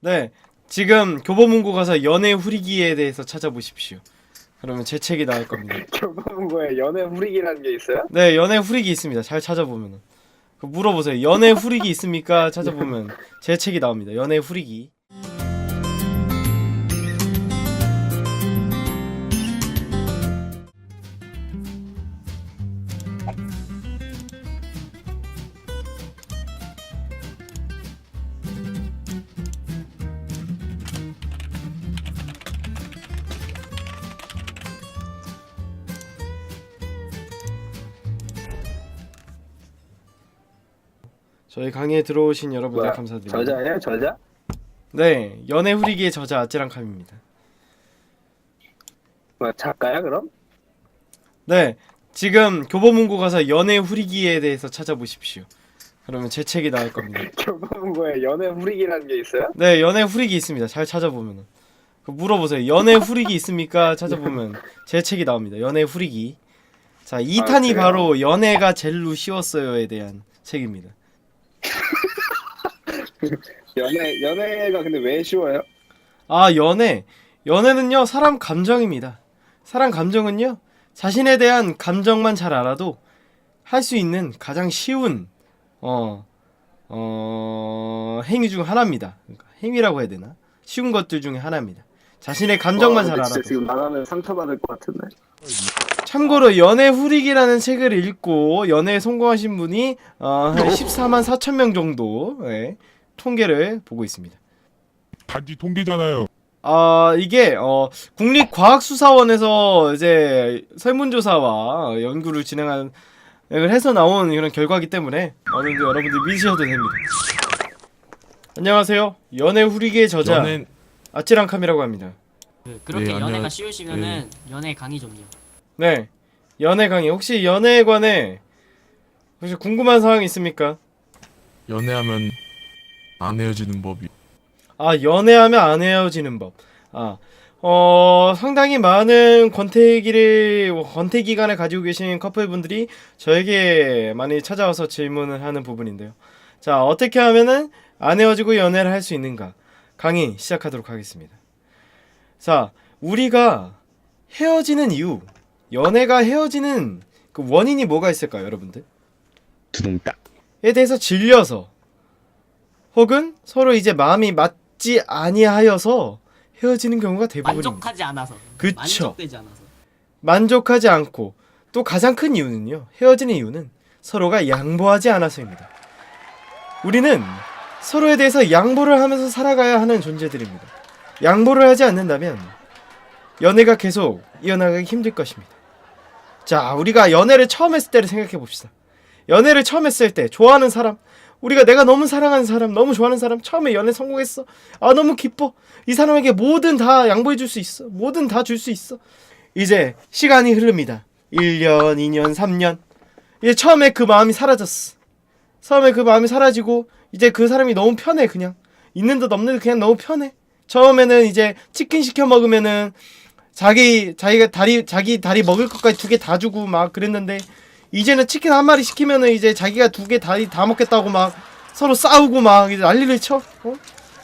네, 지금 교보문고 가서 연애 후리기에 대해서 찾아보십시오. 그러면 제 책이 나올 겁니다. 교보문고에 연애 후리기라는 게 있어요? 네, 연애 후리기 있습니다. 잘 찾아보면 그 물어보세요. 연애 후리기 있습니까? 찾아보면 제 책이 나옵니다. 연애 후리기. 저희 강의에 들어오신 여러분들 뭐야? 감사드립니다. 저자예요? 저자? 네, 연애 후리기의 저자 아찌랑캄입니다. 뭐 작가야 그럼? 네, 지금 교보문고 가서 연애 후리기에 대해서 찾아보십시오. 그러면 제 책이 나올 겁니다. 교보문고에 연애 후리기라는 게 있어요? 네, 연애 후리기 있습니다. 잘 찾아보면 그 물어보세요. 연애 후리기 있습니까? 찾아보면 제 책이 나옵니다. 연애 후리기. 자, 2탄이 그래요? 바로 연애가 젤로 쉬웠어요에 대한 책입니다. 연애 연애가 근데 왜 쉬워요? 아, 연애. 연애는요, 사람 감정입니다. 사람 감정은요, 자신에 대한 감정만 잘 알아도 할 수 있는 가장 쉬운, 어, 어, 행위 중 하나입니다. 그러니까 행위라고 해야 되나? 쉬운 것들 중에 하나입니다. 자신의 감정만 와, 잘 근데 알아도. 지금 나가면 상처받을 것 같은데. 참고로 연애 후리기라는 책을 읽고 연애에 성공하신 분이 어, 한 14만 4천 명 정도 의 통계를 보고 있습니다. 단지 통계잖아요. 아 이게 어 국립과학수사원에서 이제 설문조사와 연구를 진행한 을 해서 나온 이런 결과이기 때문에 어느 정도 여러분들 믿으셔도 됩니다. 안녕하세요. 연애 후리기의 저자 연애 아찌랑캄이라고 합니다. 그, 그렇게 네, 안녕- 연애가 쉬우시면은 연애 강의 좀요. 네, 연애 강의 혹시 연애에 관해 혹시 궁금한 사항 있습니까? 연애하면 안 헤어지는 법이. 아, 연애하면 안 헤어지는 법. 아, 어, 상당히 많은 권태기를, 권태 기간을 가지고 계신 커플분들이 저에게 많이 찾아와서 질문을 하는 부분인데요. 자, 어떻게 하면은 안 헤어지고 연애를 할 수 있는가? 강의 시작하도록 하겠습니다. 자, 우리가 헤어지는 이유, 연애가 헤어지는 그 원인이 뭐가 있을까요, 여러분들? 두둥딱. 에 대해서 질려서 혹은 서로 이제 마음이 맞지 아니하여서 헤어지는 경우가 대부분입니다. 만족하지 않아서. 그쵸. 만족되지 않아서. 만족하지 않고 또 가장 큰 이유는요. 헤어지는 이유는 서로가 양보하지 않아서입니다. 우리는 서로에 대해서 양보를 하면서 살아가야 하는 존재들입니다. 양보를 하지 않는다면 연애가 계속 이어나가기 힘들 것입니다. 자, 우리가 연애를 처음 했을 때를 생각해 봅시다. 연애를 처음 했을 때 좋아하는 사람, 우리가 내가 너무 사랑하는 사람, 너무 좋아하는 사람, 처음에 연애 성공했어. 아, 너무 기뻐. 이 사람에게 뭐든 다 양보해 줄 수 있어. 뭐든 다 줄 수 있어. 이제 시간이 흐릅니다. 1년, 2년, 3년. 이제 처음에 그 마음이 사라졌어. 처음에 그 마음이 사라지고 이제 그 사람이 너무 편해 그냥. 있는 듯 없는 듯 그냥 너무 편해. 처음에는 이제 치킨 시켜 먹으면은 자기 자기가 다리 자기 다리 먹을 것까지 두 개 다 주고 막 그랬는데 이제는 치킨 한 마리 시키면은 이제 자기가 두 개 다리 다 먹겠다고 막 서로 싸우고 막 이제 난리를 쳐. 어?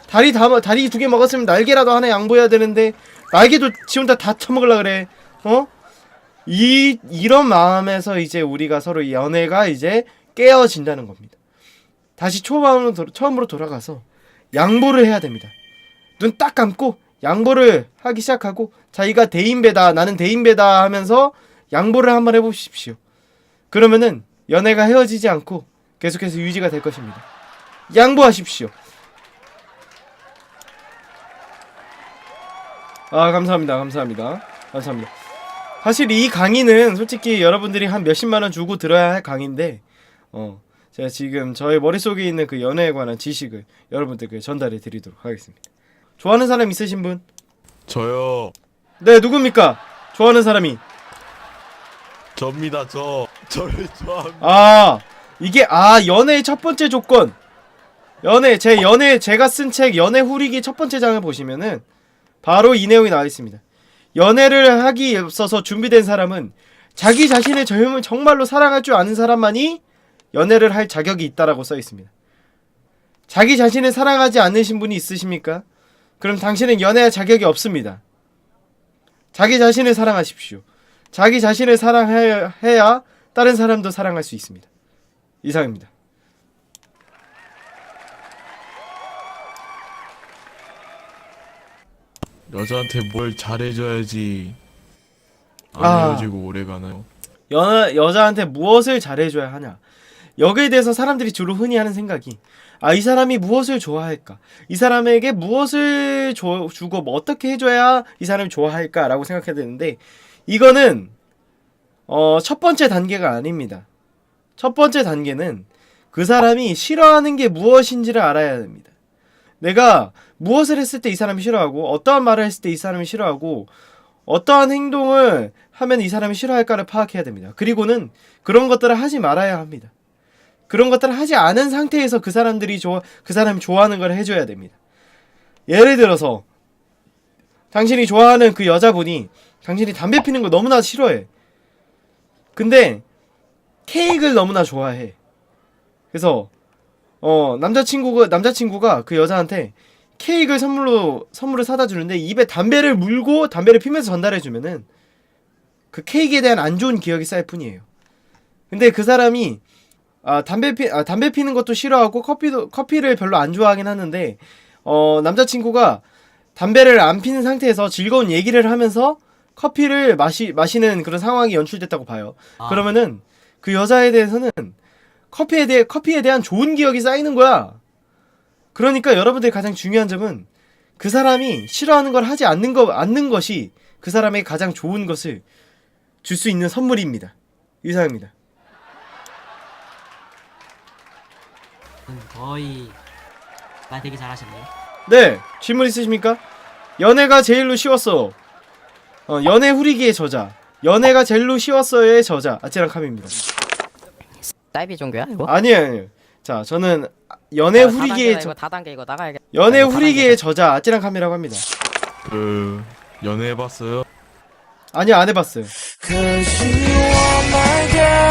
다리 다 먹- 다리 두 개 먹었으면 날개라도 하나 양보해야 되는데 날개도 지 혼자 다 처먹으려 그래. 어? 이 이런 마음에서 이제 우리가 서로 연애가 이제 깨어진다는 겁니다. 다시 초반으로 돌- 처음으로 돌아가서 양보를 해야 됩니다. 눈 딱 감고 양보를 하기 시작하고 자기가 대인배다 나는 대인배다 하면서 양보를 한번 해보십시오. 그러면은 연애가 헤어지지 않고 계속해서 유지가 될 것입니다. 양보하십시오. 아 감사합니다 감사합니다 감사합니다 사실 이 강의는 솔직히 여러분들이 한 몇십만 원 주고 들어야 할 강의인데 어 제가 지금 저의 머릿속에 있는 그 연애에 관한 지식을 여러분들께 전달해 드리도록 하겠습니다 좋아하는 사람 있으신 분? 저요. 네 누굽니까? 좋아하는 사람이 접니다. 저. 저를 좋아합니다. 아 이게 아 연애의 첫 번째 조건 연애 제 연애 제가 쓴 책 연애 후리기 첫 번째 장을 보시면은 바로 이 내용이 나와 있습니다. 연애를 하기 앞서서 준비된 사람은 자기 자신의 젊음을 정말로 사랑할 줄 아는 사람만이 연애를 할 자격이 있다라고 써 있습니다. 자기 자신을 사랑하지 않으신 분이 있으십니까? 그럼 당신은 연애할 자격이 없습니다. 자기 자신을 사랑하십시오. 자기 자신을 사랑해야 다른 사람도 사랑할 수 있습니다. 이상입니다. 여자한테 뭘 잘해줘야지 안 아. 헤어지고 오래 가나요? 여, 여자한테 무엇을 잘해줘야 하냐. 여기에 대해서 사람들이 주로 흔히 하는 생각이, 아, 이 사람이 무엇을 좋아할까? 이 사람에게 무엇을 줘, 주고 뭐 어떻게 해줘야 이 사람이 좋아할까라고 생각해야 되는데, 이거는, 어, 첫 번째 단계가 아닙니다. 첫 번째 단계는 그 사람이 싫어하는 게 무엇인지를 알아야 됩니다. 내가 무엇을 했을 때 이 사람이 싫어하고, 어떠한 말을 했을 때 이 사람이 싫어하고, 어떠한 행동을 하면 이 사람이 싫어할까를 파악해야 됩니다. 그리고는 그런 것들을 하지 말아야 합니다. 그런 것들을 하지 않은 상태에서 그 사람들이 좋아 그 사람이 좋아하는 걸 해줘야 됩니다. 예를 들어서 당신이 좋아하는 그 여자분이 당신이 담배 피는 거 너무나 싫어해. 근데 케이크를 너무나 좋아해. 그래서 어 남자친구가 남자친구가 그 여자한테 케이크를 선물로 선물을 사다 주는데 입에 담배를 물고 담배를 피면서 전달해 주면은 그 케이크에 대한 안 좋은 기억이 쌓일 뿐이에요. 근데 그 사람이 아 담배 피 아, 담배 피는 것도 싫어하고 커피도 커피를 별로 안 좋아하긴 하는데 어 남자친구가 담배를 안 피는 상태에서 즐거운 얘기를 하면서 커피를 마시 마시는 그런 상황이 연출됐다고 봐요. 아, 그러면은 그 여자에 대해서는 커피에 대해 커피에 대한 좋은 기억이 쌓이는 거야. 그러니까 여러분들이 가장 중요한 점은 그 사람이 싫어하는 걸 하지 않는 거 않는 것이 그 사람에게 가장 좋은 것을 줄 수 있는 선물입니다. 이상입니다. 음, 거의 말 되게 잘하셨네요. 네, 질문 있으십니까? 연애가 제일로 쉬웠어. 어, 연애 후리기의 저자. 연애가 제일로 쉬웠어의 저자. 아찌랑 카미입니다. 사이비 종교야 이거? 아니에요, 아니에요. 자, 저는 연애 야, 후리기의 다단계다, 저, 이거 다단계 이거 나가야겠다. 연애 이거 후리기의 저자 아찌랑 카미라고 합니다. 그 연애해봤어요? 아니요, 안 해봤어요. Cause you are my girl